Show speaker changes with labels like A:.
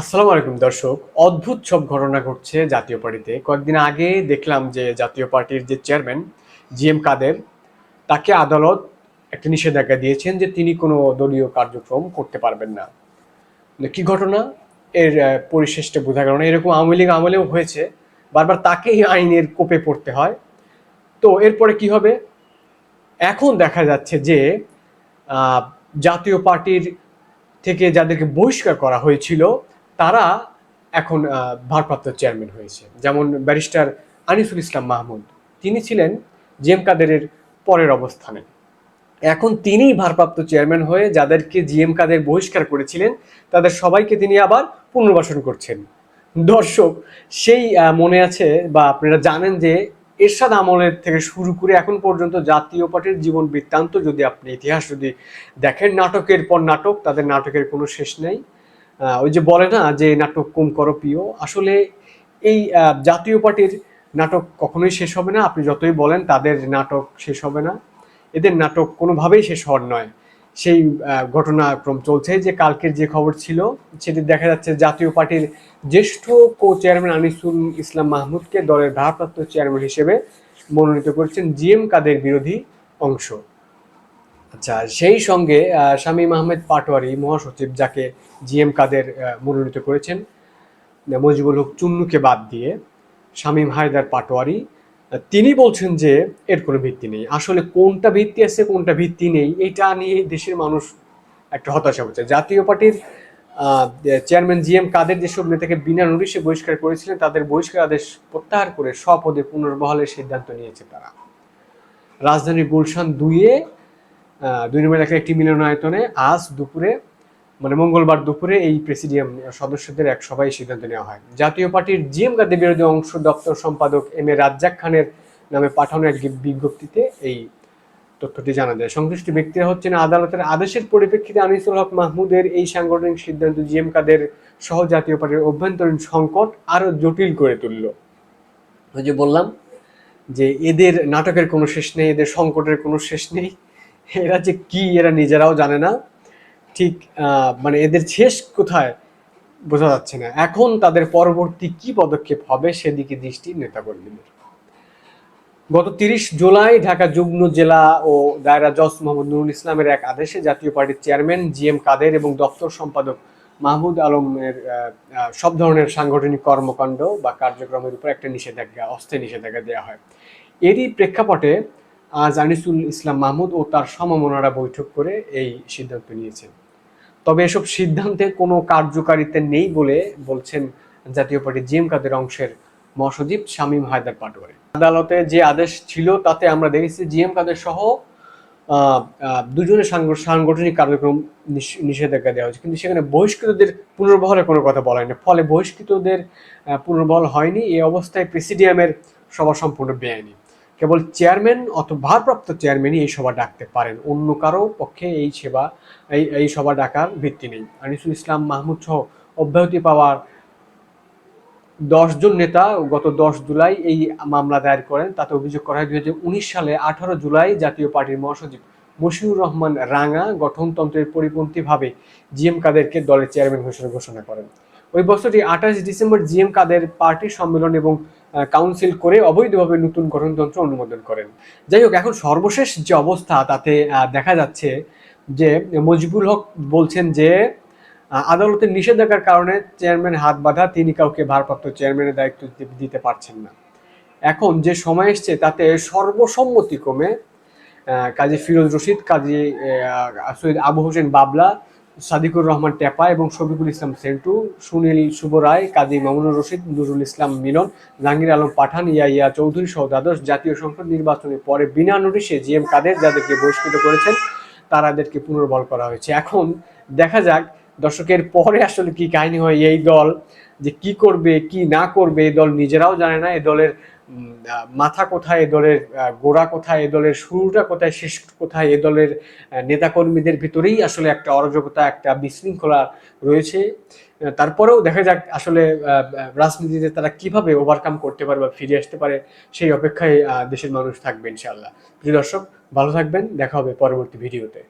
A: আসসালামু আলাইকুম, দর্শক। অদ্ভুত সব ঘটনা ঘটছে জাতীয় পার্টিতে। কয়েকদিন আগে দেখলাম যে জাতীয় পার্টির যে চেয়ারম্যান, জি এম কাদের, তাকে আদালত একটা নিষেধাজ্ঞা দিয়েছেন যে তিনি কোনো দলীয় কার্যক্রম করতে পারবেন না। মানে কি ঘটনা? এর পরিশেষটা বোঝা গেল না। এরকম আওয়ামী লীগ আমলেও হয়েছে। বারবার তাকেই আইনের কোপে পড়তে হয়। তো এরপরে কি হবে? এখন দেখা যাচ্ছে যে জাতীয় পার্টির থেকে যাদেরকে বহিষ্কার করা হয়েছিল তারা এখন ভারপ্রাপ্ত চেয়ারম্যান হয়েছে। যেমন ব্যারিস্টার আনিসুল ইসলাম মাহমুদ, তিনি ছিলেন জি এম কাদেরের পরের অবস্থানে। এখন তিনি ভারপ্রাপ্ত চেয়ারম্যান হয়ে যাদেরকে জি এম কাদের বহিষ্কার করেছিলেন, তাদের সবাইকে তিনি আবার পুনর্বাসন করছেন। দর্শক, সেই মনে আছে বা আপনারা জানেন যে এরশাদ আমলের থেকে শুরু করে এখন পর্যন্ত জাতীয় পার্টির জীবন বৃত্তান্ত যদি আপনি ইতিহাস যদি দেখেন, নাটকের পর নাটক, তাদের নাটকের কোনো শেষ নেই। ওই যে বলে না যে নাটক কম করো প্রিয়, আসলে এই জাতীয় পার্টির নাটক কখনোই শেষ হবে না। আপনি যতই বলেন তাদের নাটক শেষ হবে না। এদের নাটক কোনোভাবেই শেষ হওয়ার নয়। সেই ঘটনাক্রম চলছে যে কালকের যে খবর ছিল, সেটি দেখা যাচ্ছে জাতীয় পার্টির জ্যেষ্ঠ কো চেয়ারম্যান আনিসুল ইসলাম মাহমুদকে দলের ভারপ্রাপ্ত চেয়ারম্যান হিসেবে মনোনীত করেছেন জি এম কাদের বিরোধী অংশ। আচ্ছা সেই সঙ্গে শামীম আহমেদ পাটোয়ারি মহাসচিব, যাকে জি এম কাদের মনোনীত করেছেন, মজিবুল হক চুন্নুকে বাদ দিয়ে শামীম হায়দার পাটোয়ারি তিনি বলছেন যে এর কোনো ভিত্তি নেই। আসলে কোনটা ভিত্তি আছে, কোনটা ভিত্তি নেই, এটা নিয়ে দেশের মানুষ একটা হতাশা হচ্ছে। জাতীয় পার্টির চেয়ারম্যান জি এম কাদের যেসব নেতাকে বিনা নোটিশে বহিষ্কার করেছিলেন, তাদের বহিষ্কার আদেশ প্রত্যাহার করে স্বপদে পুনর্বহালের সিদ্ধান্ত নিয়েছে তারা। রাজধানীর গুলশান দুইয়ে দুই নম্বর এলাকার একটি মিলনায়তনে আজ দুপুরে মানে মঙ্গলবার দুপুরে এই প্রেসিডিয়াম সদস্যদের এক সভায় সিদ্ধান্ত নেওয়া হয়। জাতীয় পার্টির জিএম গাদের বিরোধী অংশ দপ্তর সম্পাদক এম এ রাজ্জাক খানের নামে পাঠানো এক বিজ্ঞপ্তিতে এই তথ্যটি জানা যায়। সংশ্লিষ্ট ব্যক্তিরা হচ্ছেন আদালতের আদেশের পরিপ্রেক্ষিতে আনিসুল হক মাহমুদের এই সাংগঠনিক সিদ্ধান্ত জিএম কাদের সহ জাতীয় পার্টির অভ্যন্তরীণ সংকট আরও জটিল করে তুলল। ওই যে বললাম যে এদের নাটকের কোনো শেষ নেই, এদের সংকটের কোনো শেষ নেই। এরা যে কি, এরা নিজেরাও জানে না। ঠিক মানে এদের শেষ কোথায় বোঝা যাচ্ছে না। এখন তাদের পরবর্তী কি পদক্ষেপ হবে সেদিকে দৃষ্টি নেতাকর্মীদের। গত তিরিশ জুলাই ঢাকা যুগ্ম জেলা ও দায়রা জজ মোহাম্মদ নুরুল ইসলামের এক আদেশে জাতীয় পার্টির চেয়ারম্যান জি এম কাদের এবং দপ্তর সম্পাদক মাহমুদ আলমের সব ধরনের সাংগঠনিক কর্মকাণ্ড বা কার্যক্রমের উপর একটা নিষেধাজ্ঞা অস্থায়ী নিষেধাজ্ঞা দেওয়া হয়। এরই প্রেক্ষাপটে আজ আনিসুল ইসলাম মাহমুদ ও তার সমমনারা বৈঠক করে এই সিদ্ধান্ত নিয়েছেন। তবে এসব সিদ্ধান্তে কোনো কার্যকারিতা নেই বলে বলছেন জাতীয় পার্টি জিএম কাদের অংশের মহাসচিব শামীম হায়দার পাটোয়ারি। আদালতে যে আদেশ ছিল তাতে আমরা দেখেছি জিএম কাদের সহ দুজনের সাংগঠনিক কার্যক্রম নিষ- নিষেধাজ্ঞা দেওয়া হয়েছে। কিন্তু সেখানে বহিষ্কৃতদের পুনর্বহলের কোনো কথা বলা হয়নি। ফলে বহিষ্কৃতদের পুনর্বহল হয়নি। এই অবস্থায় প্রেসিডিয়ামের সভা সম্পূর্ণ বেআইনি। কেবল চেয়ারম্যান অথবা ভারপ্রাপ্ত চেয়ারম্যানই এই সভা ডাকতে পারেন। অন্য কারও পক্ষে এই সেবা, এই এই সভা ডাকার ভিত্তি নেই। আনিসুল ইসলাম মাহমুদ সহ অব্যাহতি পাওয়ার দশ জন নেতা গত দশ জুলাই এই মামলা দায়ের করেন। তাতে অভিযোগ করা হয় দুই হাজার উনিশ সালে আঠারো জুলাই জাতীয় পার্টির মহাসচিব মশিউর রহমান রাঙা গঠনতন্ত্রের পরিপন্থীভাবে জিএম কাদেরকে দলের চেয়ারম্যান হিসেবে ঘোষণা করেন। ওই বছরটি আঠাশ ডিসেম্বর জিএম কাদের পার্টি সম্মেলন এবং কাউন্সিল করে অবৈধভাবে নতুন গঠনতন্ত্র অনুমোদন করেন। যাই হোক, এখন সর্বশেষ যে অবস্থা তাতে দেখা যাচ্ছে যে মজিবুল হক বলছেন যে আদালতের নিষেধাজ্ঞার কারণে চেয়ারম্যান হাত বাঁধা তিনি কাউকে ভারপ্রাপ্ত চেয়ারম্যানের দায়িত্ব দিতে- পারছেন না। এখন যে সময় এসছে তাতে সর্বসম্মতিক্রমে কাজী ফিরোজ রশিদ, কাজী সৈয়দ আবু হোসেন বাবলা সাদিকুর রহমান টেপা এবং শফিকুল ইসলাম সেন্টু, সুনীল শুভ রায়, কাজী মামুনুর রশিদ নুরুল ইসলাম মিলন জাহাঙ্গীর আলম পাঠান ইয়াইয়া চৌধুরী সহ দ্বাদশ জাতীয় সংসদ নির্বাচনের পরে বিনা নোটিশে জি এম কাদের যাদেরকে বহিষ্কৃত করেছেন তারাদেরকে পুনর্বল করা হয়েছে। এখন দেখা যাক দর্শকের পরে আসলে কি কাহিনী হয় এই দল, যে কি করবে, কি না করবে, এই দল নিজেরাও জানে না, এই দলের মাথা কোথায় এ দলের গোড়া কোথায় এ দলের, শুরুটা কোথায়, শেষ কোথায় এ দলের নেতাকর্মীদের ভিতরেই আসলে একটা অরাজকতা, একটা বিশৃঙ্খলা রয়েছে। তারপরেও দেখা যাক আসলে রাজনীতিতে তারা কীভাবে ওভারকাম করতে পারে বা ফিরে আসতে পারে, সেই অপেক্ষায় দেশের মানুষ থাকবে ইনশাআল্লাহ। প্রিয় দর্শক, ভালো থাকবেন, দেখা হবে পরবর্তী ভিডিওতে।